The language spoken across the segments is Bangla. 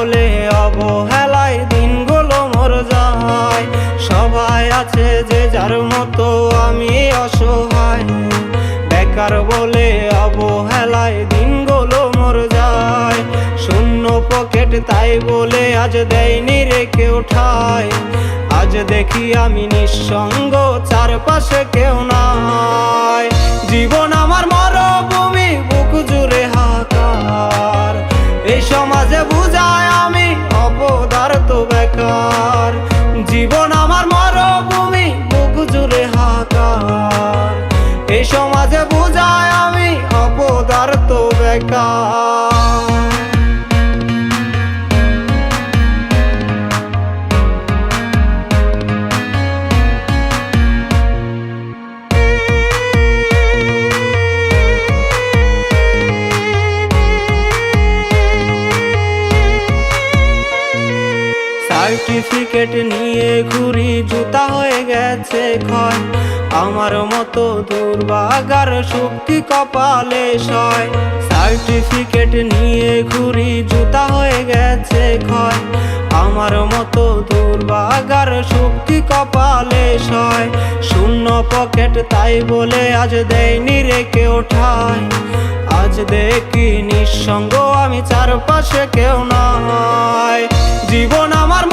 বেকার অবহেলায় দিনগুলো মোর যায়। সবাই আছে যে যার মতো আমি অসহায়। বেকার বলে অবহেলায় দিনগুলো মোর যায়। শূন্য পকেট তাই বলে আজ দেয়নি রেখে ওঠায় আজ দেখি আমি নিঃসঙ্গ চারপাশে কেউ নাই। সমাজে বুঝায় আমি অপদার্থ বেকার। সার্টিফিকেট নিয়ে ঘুরি, জুতা হয়ে গেছে ক্ষয়। আমার মতো দুর্বাগার শক্তি কপালে সয়। সার্টিফিকেট নিয়ে ঘুরি, জুতা হয়ে গেছে ক্ষয়। আমার মতো দুর্বাগার শক্তি কপালে সয়। শূন্য পকেট তাই বলে আজ দেয়নি রেখে ওঠায় আজ দেখি নিঃসঙ্গ আমি চারপাশে কেউ নাই জীবন আমার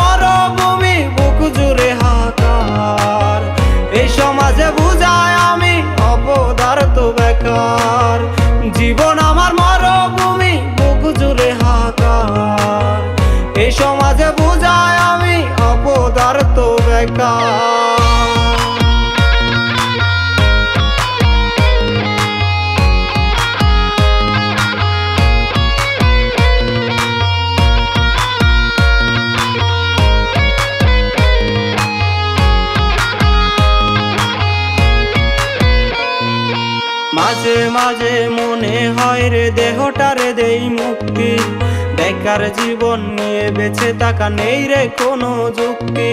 মাঝে মাঝে মনে হয় রে দেহটারে দেই মুক্তি। বেকার জীবন নিয়ে বেঁচে থাকা নেই রে কোনো যুক্তি।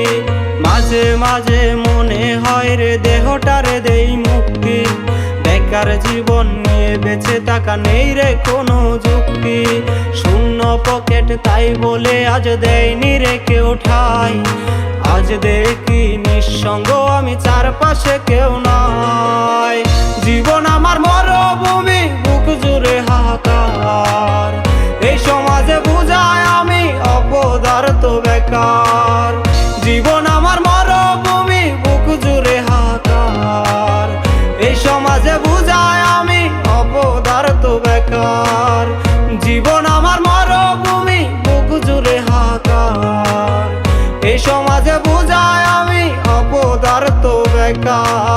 মাঝে মাঝে মনে হয় রে দেহটারে দেই মুক্তি। বেকার জীবন নিয়ে বেঁচে থাকা নেই রে কোনো যুক্তি। শূন্য পকেট তাই বলে আজ দেয়নি রে কেউ ঠাই। আজ দেখি নিঃসঙ্গ আমি চারপাশে কেউ নাই। বেকার জীবন আমার মরভূমি, বুক জুড়ে হাহাকার। এই সমাজে বুঝায় আমি তো বেকার। জীবন আমার মরভূমি, বুক জুড়ে হাহাকার। এই সমাজে বুঝায় আমি তো বেকার।